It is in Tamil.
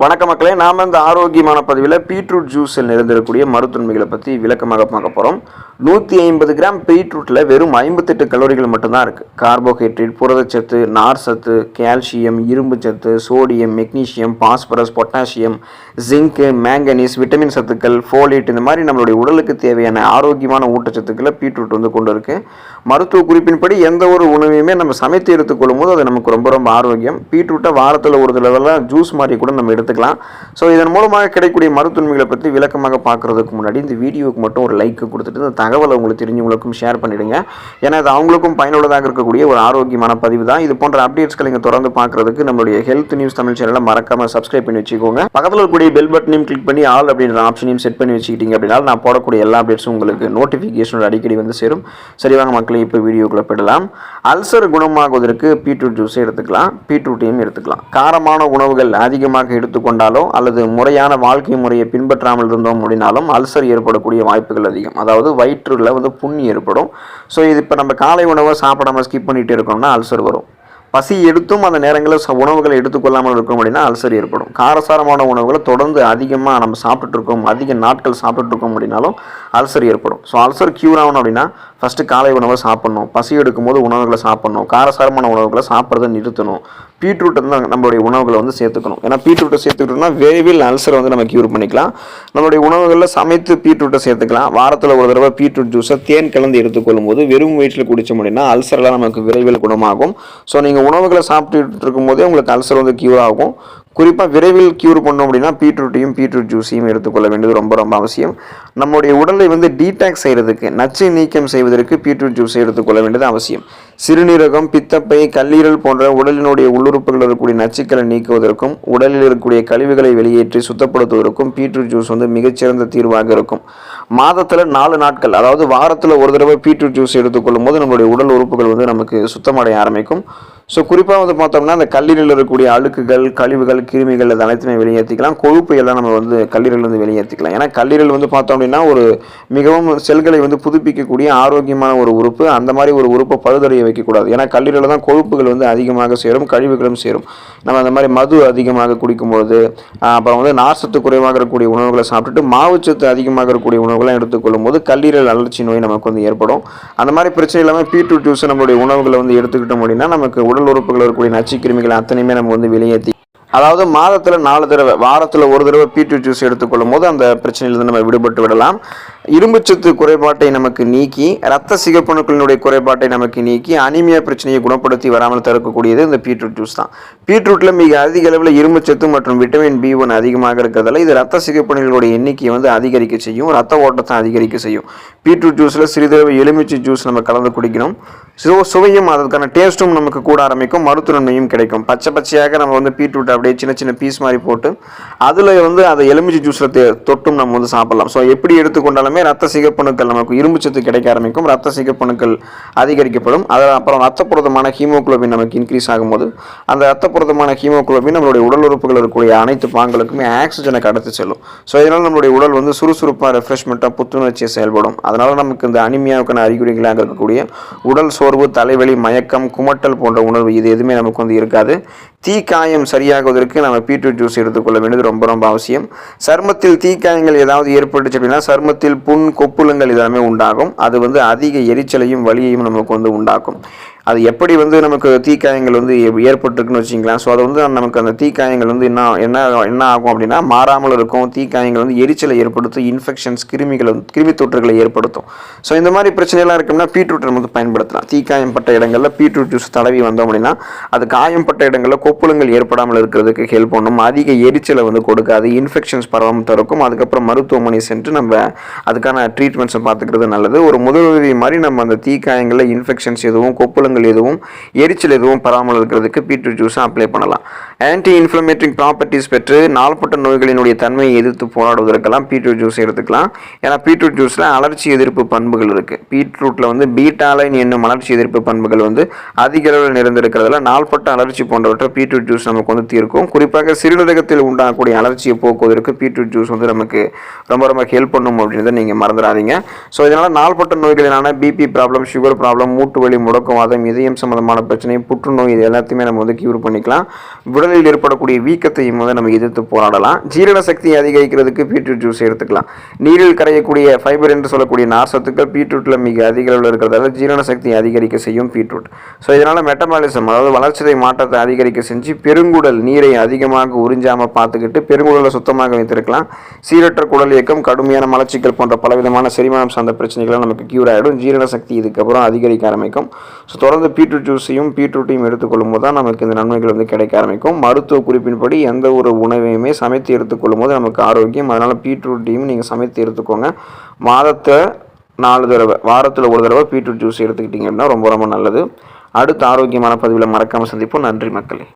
வணக்க மக்களே நாம் இந்த ஆரோக்கியமான பதிவில் பீட்ரூட் ஜூஸில் நிறைந்திருக்கக்கூடிய மருத்துவன்மைகளை பற்றி விளக்கமாக பார்க்க போகிறோம் நூற்றி ஐம்பது கிராம் பீட்ரூட்டில் வெறும் ஐம்பத்தெட்டு கலோரிகள் மட்டும்தான் இருக்குது கார்போஹைட்ரேட் புரதச்சத்து நார் சத்து கால்சியம் இரும்பு சத்து sodium magnesium phosphorus potassium zinc manganese vitamin சத்துக்கள் ஃபோலேட் இந்த மாதிரி நம்மளுடைய உடலுக்கு தேவையான ஆரோக்கியமான ஊட்டச்சத்துக்களை பீட்ரூட் வந்து கொண்டு இருக்கு. மருத்துவ குறிப்பின்படி எந்த ஒரு உணவையுமே நம்ம சமைத்து எடுத்துக்கொள்ளும் போது அது நமக்கு ரொம்ப ரொம்ப ஆரோக்கியம். பீட்ரூட்டை வாரத்தில் ஒரு தடவைலாம் ஜூஸ் மாதிரி கூட நம்ம எடுத்துக்கலாம். ஸோ இதன் மூலமாக கிடைக்கக்கூடிய மருத்துவன்மைகளை பற்றி விளக்கமாக பார்க்குறதுக்கு முன்னாடி இந்த வீடியோவுக்கு மட்டும் ஒரு லைக் கொடுத்துட்டு இந்த தகவலை உங்களுக்கு தெரிஞ்சவங்களுக்கும் ஷேர் பண்ணிடுங்க. ஏன்னா இது அவங்களுக்கும் பயனுள்ளதாக இருக்கக்கூடிய ஒரு ஆரோக்கியமான பதிவு தான். இது போன்ற அப்டேட்ஸ்களை நீங்கள் தொடர்ந்து பார்க்குறதுக்கு நம்மளுடைய ஹெல்த் நியூஸ் தமிழ் சேனலை மறக்காம சப்ஸ்கிரைப் பண்ணி வச்சுக்கோங்க. பக்கத்தில் இருக்கக்கூடிய பெல் பட்டனையும் கிளிக் பண்ணி ஆல் அப்படின்ற ஆப்ஷனையும் செட் பண்ணி வச்சுக்கிட்டீங்க அப்படின்னா நான் போடக்கூடிய எல்லா அப்டேட்ஸும் உங்களுக்கு நோட்டிஃபிகேஷன் அடிக்கடி வந்து சேரும். சரிவாங்க மக்களை இப்போ வீடியோக்குள்ளே போயிடலாம். அல்சர் குணமாகுவதற்கு பீட்ரூட் ஜூஸை எடுத்துக்கலாம். பீட்ரூட்டையும் எடுத்துக்கலாம். காரமான உணவுகள் அதிகமாக எடுத்துக்கொண்டாலோ அல்லது முறையான வாழ்க்கை முறையை பின்பற்றாமல் இருந்தோம் அப்படின்னாலும் அல்சர் ஏற்படக்கூடிய வாய்ப்புகள் அதிகம். அதாவது வயிற்றுல வந்து புண் ஏற்படும். ஸோ இது இப்போ நம்ம காலை உணவை சாப்பிடாம ஸ்கிப் பண்ணிட்டு இருக்கோம்னா அல்சர் வரும். பசி எடுத்தும் அந்த நேரங்களில் ச- உணவுகளை எடுத்துக்கொள்ளாமல் இருக்கோம் அப்படின்னா அல்சர் ஏற்படும். காரசாரமான உணவுகளை தொடர்ந்து அதிகமாக நம்ம சாப்பிட்டுட்டு இருக்கோம் அதிக நாட்கள் சாப்பிட்டுட்டு இருக்கோம் அப்படின்னாலும் அல்சர் ஏற்படும். ஸோ அல்சர் க்யூர் ஆகணும் அப்படின்னா ஃபஸ்ட்டு காலை உணவை சாப்பிட்ணும். பசி எடுக்கும் போது உணவுகளை சாப்பிட்ணும். காரசாரமான உணவுகளை சாப்பிட்றதை நிறுத்தணும். பீட்ரூட்டை வந்து நம்மளுடைய உணவுகளை வந்து சேர்த்துக்கணும். ஏன்னா பீட்ரூட்டை சேர்த்துக்கிட்டோம்னா விரைவில் அல்சரை வந்து நம்ம க்யூர் பண்ணிக்கலாம். நம்மளுடைய உணவுகளில் சமைத்து பீட்ரூட்டை சேர்த்துக்கலாம். வாரத்தில் ஒரு தடவை பீட்ரூட் ஜூஸை தேன் கலந்து எடுத்துக்கொள்ளும் போது வெறும் வயிற்றில் குடிச்ச முடியும்னா அல்சர்லாம் நமக்கு விரைவில் குணமாகும். ஸோ நீங்கள் உணவுகளை சாப்பிட்டுட்டு இருக்கும்போதே உங்களுக்கு அல்சர் வந்து க்யூர் ஆகும். குறிப்பாக விரைவில் க்யூர் பண்ணோம் அப்படின்னா பீட்ரூட்டையும் பீட்ரூட் ஜூஸையும் எடுத்துக்கொள்ள வேண்டியது ரொம்ப ரொம்ப அவசியம். நம்முடைய உடலை வந்து டீடாக்ஸ் செய்கிறதுக்கு நச்சு நீக்கம் செய்வதற்கு பீட்ரூட் ஜூஸை எடுத்துக்கொள்ள வேண்டியது அவசியம். சிறுநீரகம் பித்தப்பை கல்லீரல் போன்ற உடலினுடைய உள்ளுறுப்புகளில் இருக்கக்கூடிய நச்சுக்களை நீக்குவதற்கும் உடலில் இருக்கக்கூடிய கழிவுகளை வெளியேற்றி சுத்தப்படுத்துவதற்கும் பீட்ரூட் ஜூஸ் வந்து மிகச்சிறந்த தீர்வாக இருக்கும். மாதத்தில் நாலு நாட்கள் அதாவது வாரத்தில் ஒரு தடவை பீட்ரூட் ஜூஸ் எடுத்துக்கொள்ளும் போது நம்மளுடைய உடல் உறுப்புகள் வந்து நமக்கு சுத்தமடைய ஆரம்பிக்கும். ஸோ குறிப்பாக வந்து பார்த்தோம்னா அந்த கல்லீரலில் இருக்கக்கூடிய அழுக்குகள் கழிவுகள் கிருமிகள் அது அனைத்துமே வெளியேற்றிக்கலாம். கொழுப்பு எல்லாம் நம்ம வந்து கல்லீரலேருந்து வெளியேற்றிக்கலாம். ஏன்னா கல்லீரல் வந்து பார்த்தோம் அப்படின்னா ஒரு மிகவும் செல்களை வந்து புதுப்பிக்கக்கூடிய ஆரோக்கியமான ஒரு உறுப்பு. அந்த மாதிரி ஒரு உறுப்பை பழுதடைய வைக்கக்கூடாது. ஏன்னா கல்லீரலில் தான் கொழுப்புகள் வந்து அதிகமாக சேரும் கழிவுகளும் சேரும். நம்ம அந்த மாதிரி மது அதிகமாக குடிக்கும்பொழுது அப்புறம் வந்து நார்ச்சத்து குறைவாக இருக்கக்கூடிய உணவுகளை சாப்பிட்டுட்டு மாவுச்சத்து அதிகமாக இருக்கக்கூடிய உணவுகளை எடுத்துக்கொள்ளும் போது கல்லீரல் அலர்ச்சி நோய் நமக்கு வந்து ஏற்படும். அந்த மாதிரி பிரச்சனை இல்லாமல் பீட்ரூட் ஜூஸ் நம்மளுடைய உணவுகளை வந்து எடுத்துக்கிட்டோம் அப்படின்னா நமக்கு உடல் உறுப்புகள் இருக்கக்கூடிய நச்சுக்கிருமிகள் அத்தனையுமே நம்ம வந்து வெளியேற்றி அதாவது மாதத்தில் நாலு தடவை வாரத்தில் ஒரு தடவை பீட்ரூட் ஜூஸ் எடுத்துக்கொள்ளும் போது அந்த பிரச்சனையிலிருந்து நம்ம விடுபட்டு விடலாம். இரும்புச்சத்து குறைபாட்டை நமக்கு நீக்கி இரத்த சிகப்பணுக்களினுடைய குறைபாட்டை நமக்கு நீக்கி அனிமியா பிரச்சனையை குணப்படுத்தி வராமல் தடுக்கக்கூடியது இந்த பீட்ரூட் ஜூஸ் தான். பீட்ரூட்டில் மிக அதிக அளவில் இரும்புச்சத்து மற்றும் விட்டமின் பி ஒன் அதிகமாக இருக்கிறதால இது ரத்த சிகப்பணுக்களுடைய எண்ணிக்கையை வந்து அதிகரிக்க செய்யும் ரத்த ஓட்டத்தை அதிகரிக்க செய்யும். பீட்ரூட் ஜூஸில் சிறிதளவு எலுமிச்சை ஜூஸ் நம்ம கலந்து குடிக்கணும். ஸோ சுவையும் அதற்கான டேஸ்ட்டும் நமக்கு கூட ஆரம்பிக்கும் மருத்துவமையும் கிடைக்கும். பச்சை பச்சையாக நம்ம வந்து பீட்ரூட் அப்படியே சின்ன சின்ன பீஸ் மாதிரி போட்டு அதில் வந்து அதை எலுமிச்சை ஜூஸில் தொட்டும் நம்ம வந்து சாப்பிடலாம். ஸோ எப்படி எடுத்துக்கொண்டாலுமே ரத்த சிகப்பணுக்கள் நமக்கு இரும்புச்சத்து கிடைக்க ஆரம்பிக்கும். ரத்த சிகப்பணுக்கள் அதிகரிக்கப்படும். அதில் அப்புறம் ரத்தப்புரதமான ஹீமோகுளோபின் நமக்கு இன்க்ரீஸ் ஆகும்போது அந்த ரத்தப்புரதமான ஹீமோகுளோபின் நம்மளுடைய உடல் உறுப்புகள் இருக்கக்கூடிய அனைத்து பாங்களுக்குமே ஆக்சிஜனை கடத்தி செல்லும். ஸோ இதனால் நம்மளுடைய உடல் வந்து சுறுசுறுப்பாக ரெஃப்ரெஷ்மெண்ட்டாக புத்துணர்ச்சியை செயல்படும். அதனால் நமக்கு இந்த அனிமியாவுக்கான அறிகுறிகளாக இருக்கக்கூடிய உடல் சோர்வு தலைவலி மயக்கம் குமட்டல் போன்ற உணர்வு இது எதுவுமே நமக்கு வந்து இருக்காது. தீக்காயம் சரியாகுவதற்கு நம்ம பீட்ரூட் ஜூஸ் எடுத்துக்கொள்ள வேண்டியது ரொம்ப ரொம்ப அவசியம். சருமத்தில் தீக்காயங்கள் ஏதாவது ஏற்பட்டுச்சு அப்படின்னா சருமத்தில் புண் கொப்புளங்கள் இதெல்லாமே உண்டாகும். அது வந்து அதிக எரிச்சலையும் வலியையும் நமக்கு வந்து உண்டாக்கும். அது எப்படி வந்து நமக்கு தீக்காயங்கள் வந்து ஏ- ஏற்பட்டிருக்குன்னு வச்சிங்களேன் ஸோ அது வந்து நமக்கு அந்த தீக்காயங்கள் வந்து என்ன என்ன என்ன ஆகும் அப்படின்னா மாறாமல் இருக்கும். தீக்காயங்கள் வந்து எரிச்சலை ஏற்படுத்தும் இன்ஃபெக்ஷன்ஸ் கிருமிகள் வந்து கிருமி தொற்றுகளை ஏற்படுத்தும். ஸோ இந்த மாதிரி பிரச்சனைலாம் இருக்கும்னா பீட்ரூட் நம்ம வந்து பயன்படுத்தலாம். தீக்காயம் பட்ட இடங்களில் பீட்ரூட் ஜூஸ் தடவி வந்தோம் அப்படின்னா அது காயம் பட்ட இடங்களில் கொப்புளங்கள் ஏற்படாமல் இருக்கிறதுக்கு ஹெல்ப் பண்ணும். அதிக எரிச்சலை வந்து கொடுக்காது. இன்ஃபெக்ஷன்ஸ் பரவாமல் தடுக்கும். அதுக்கப்புறம் மருத்துவமனை சென்று நம்ம அதுக்கான ட்ரீட்மெண்ட்ஸை பார்த்துக்கிறது நல்லது. ஒரு முதலுதவி மாதிரி நம்ம அந்த தீக்காயங்களில் இன்ஃபெக்ஷன்ஸ் எதுவும் கொப்புளங்கள் எதுவும் எரிச்சல் எதுவும் பராமல் இருக்கிறதுக்கு பீட்ரூட் ஜூஸும் அப்ளை பண்ணலாம். ஆன்டி இன்ஃப்ளமேட்டரி ப்ராப்பர்ட்டிஸ் பெற்று நாள்பட்ட நோய்களினுடைய தன்மையை எதிர்த்து போராடுவதற்கெல்லாம் பீட்ரூட் ஜூஸ் எடுத்துக்கலாம். ஏன்னா பீட்ரூட் ஜூஸில் அலர்ச்சி எதிர்ப்பு பண்புகள் இருக்குது பீட்ரூட்டில் வந்து பீட்டாலைன் என்னும் அலர்ச்சி எதிர்ப்பு பண்புகள் வந்து அதிக அளவில் நிறைந்திருக்கிறதுல நாள்பட்ட அலர்ச்சி போன்றவற்றை பீட்ரூட் ஜூஸ் நமக்கு வந்து தீர்க்கும். குறிப்பாக சிறுநீரகத்தில் உண்டாகக்கூடிய அலர்ச்சியை போக்குவதற்கு பீட்ரூட் ஜூஸ் வந்து நமக்கு ரொம்ப ரொம்ப ஹெல்ப் பண்ணும் அப்படின்றத நீங்கள் மறந்துடாதீங்க. ஸோ இதனால் நாள்பட்ட நோய்களினான பிபி ப்ராப்ளம் சுகர் ப்ராப்ளம் மூட்டு வலி முடக்கவாதம் இதயம் சம்மந்தமான பிரச்சனை புற்றுநோய் இது எல்லாத்தையுமே நம்ம வந்து க்யூர் பண்ணிக்கலாம். விட உடலில் ஏற்படக்கூடிய வீக்கத்தையும் வந்து நம்ம எதிர்த்து போராடலாம். ஜீரண சக்தியை அதிகரிக்கிறதுக்கு பீட்ரூட் ஜூஸ் எடுத்துக்கலாம். நீரில் கரையக்கூடிய ஃபைபர் என்று சொல்லக்கூடிய நார்சத்துக்கள் பீட்ரூட்டில் மிக அதிக அளவில் இருக்கிறதால ஜீரண சக்தியை அதிகரிக்க செய்யும் பீட்ரூட். ஸோ இதனால் மெட்டபாலிசம் அதாவது வளர்ச்சிதை மாற்றத்தை அதிகரிக்க செஞ்சு பெருங்குடல் நீரை அதிகமாக உறிஞ்சாமல் பார்த்துக்கிட்டு பெருங்குடலை சுத்தமாக வைத்திருக்கலாம். சீரற்ற குடல் இயக்கம் கடுமையான மலச்சிக்கல் போன்ற பலவிதமான செரிமானம் சார்ந்த பிரச்சனைகளும் நமக்கு க்யூர் ஆகிடும் ஜீரண சக்தி இதுக்கப்புறம் அதிகரிக்க ஆரம்பிக்கும். ஸோ தொடர்ந்து பீட்ரூட் ஜூஸையும் பீட்ரூட்டையும் எடுத்துக்கொள்ளும் போது தான் நமக்கு இந்த நன்மைகள் வந்து கிடைக்க ஆரம்பிக்கும். மருத்துவ குறிப்பின்படி எந்த ஒரு உணவையுமே சமைத்து எடுத்துக்கொள்ளும் போது நமக்கு ஆரோக்கியம். அதனால் பீட்ரூட்டையும் நீங்கள் சமைத்து எடுத்துக்கோங்க. மாதத்தை நாலு தடவை வாரத்தில் ஒரு தடவை பீட்ரூட் ஜூஸ் எடுத்துக்கிட்டிங்க அப்படின்னா ரொம்ப ரொம்ப நல்லது. அடுத்த ஆரோக்கியமான பதிவில் மறக்காமல் சந்திப்போம். நன்றி மக்களே.